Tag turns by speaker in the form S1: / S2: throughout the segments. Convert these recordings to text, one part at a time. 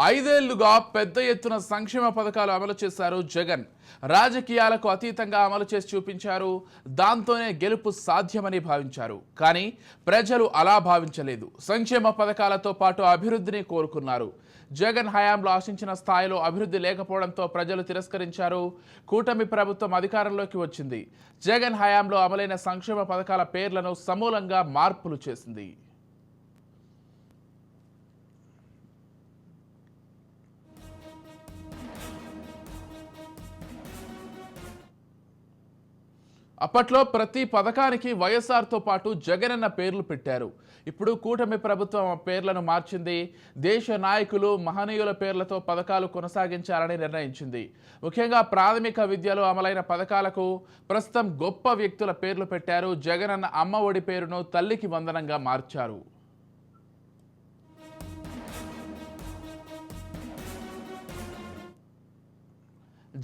S1: ఐదేళ్ళుగా పెద్ద ఎత్తున సంక్షేమ పథకాలు అమలు చేశారు జగన్. రాజకీయాలకు అతీతంగా అమలు చేసి చూపించారు. దాంతోనే గెలుపు సాధ్యమని భావించారు. కానీ ప్రజలు అలా భావించలేదు. సంక్షేమ పథకాలతో పాటు అభివృద్ధిని కోరుకున్నారు. జగన్ హయాంలో ఆశించిన స్థాయిలో అభివృద్ధి లేకపోవడంతో ప్రజలు తిరస్కరించారు. కూటమి ప్రభుత్వం అధికారంలోకి వచ్చింది. జగన్ హయాంలో అమలైన సంక్షేమ పథకాల పేర్లను సమూలంగా మార్పులు చేసింది. అప్పట్లో ప్రతి పథకానికి వైఎస్ఆర్తో పాటు జగన్ అన్న పేర్లు పెట్టారు. ఇప్పుడు కూటమి ప్రభుత్వం ఆ పేర్లను మార్చింది. దేశ నాయకులు మహనీయుల పేర్లతో పథకాలు కొనసాగించాలని నిర్ణయించింది. ముఖ్యంగా ప్రాథమిక విద్యలో అమలైన పథకాలకు ప్రస్తుతం గొప్ప వ్యక్తుల పేర్లు పెట్టారు. జగన్ అన్న అమ్మ ఒడి పేరును తల్లికి వందనంగా మార్చారు.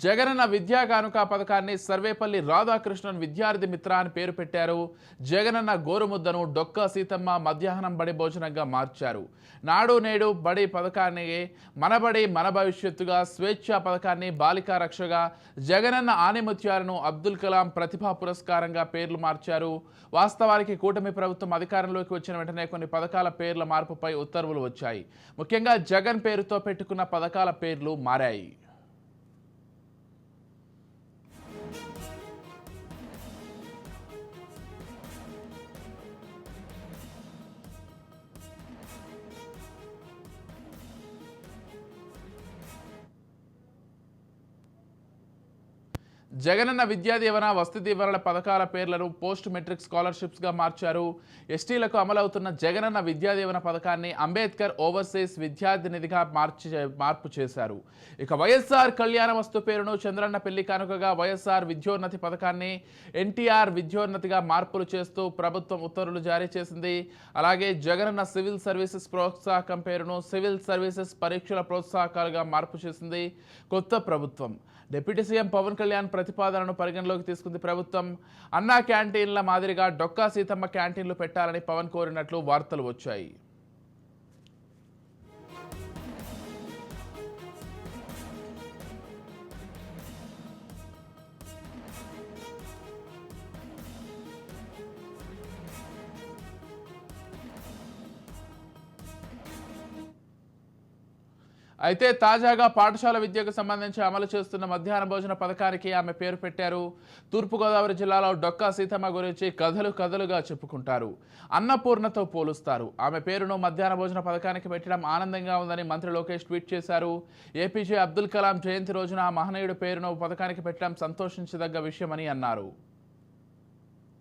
S1: జగనన్న విద్యా కానుక పథకాన్ని సర్వేపల్లి రాధాకృష్ణన్ విద్యార్థి మిత్ర అని పేరు పెట్టారు. జగనన్న గోరుముద్దను డొక్క సీతమ్మ మధ్యాహ్నం బడి భోజనంగా మార్చారు. నాడు నేడు బడి పథకాన్ని మనబడి మన భవిష్యత్తుగా స్వేచ్ఛ పథకాన్ని బాలికా రక్షగా జగనన్న ఆనిమత్యాలను అబ్దుల్ కలాం ప్రతిభా పురస్కారంగా పేర్లు మార్చారు. వాస్తవానికి కూటమి ప్రభుత్వం అధికారంలోకి వచ్చిన వెంటనే కొన్ని పథకాల పేర్ల మార్పుపై ఉత్తర్వులు వచ్చాయి. ముఖ్యంగా జగన్ పేరుతో పెట్టుకున్న పథకాల పేర్లు మారాయి. జగనన్న విద్యా దీవెన వసతి దీవెనల పథకాల పేర్లను పోస్ట్ మెట్రిక్ స్కాలర్షిప్స్గా మార్చారు. ఎస్టీలకు అమలవుతున్న జగనన్న విద్యా దీవెన పథకాన్ని అంబేద్కర్ ఓవర్సీస్ విద్యార్థి నిధిగా మార్చి మార్పు చేశారు. ఇక వైఎస్ఆర్ కళ్యాణ వస్తు పేరును చంద్రన్న పెళ్ళి కానుకగా వైఎస్ఆర్ విద్యోన్నతి పథకాన్ని ఎన్టీఆర్ విద్యోన్నతిగా మార్పులు చేస్తూ ప్రభుత్వం ఉత్తర్వులు జారీ చేసింది. అలాగే జగనన్న సివిల్ సర్వీసెస్ ప్రోత్సాహకం పేరును సివిల్ సర్వీసెస్ పరీక్షల ప్రోత్సాహకాలుగా మార్పు చేసింది కొత్త ప్రభుత్వం. డిప్యూటీ సీఎం పవన్ కళ్యాణ్ ప్రతిపాదనను పరిగణలోకి తీసుకుంది ప్రభుత్వం. అన్నా క్యాంటీన్ల మాదిరిగా డొక్కా సీతమ్మ క్యాంటీన్లు పెట్టాలని పవన్ కోరినట్లు వార్తలు వచ్చాయి. అయితే తాజాగా పాఠశాల విద్యకు సంబంధించి అమలు చేస్తున్న మధ్యాహ్న భోజన పథకానికి ఆమె పేరు పెట్టారు. తూర్పుగోదావరి జిల్లాలో డొక్కా సీతమ్మ గురించి కథలు కథలుగా చెప్పుకుంటారు. అన్నపూర్ణతో పోలుస్తారు. ఆమె పేరును మధ్యాహ్న భోజన పథకానికి పెట్టడం ఆనందంగా ఉందని మంత్రి లోకేష్ ట్వీట్ చేశారు. ఏపీజే అబ్దుల్ కలాం జయంతి రోజున ఆ మహనీయుడి పేరును పథకానికి పెట్టడం సంతోషించదగ్గ విషయమని అన్నారు.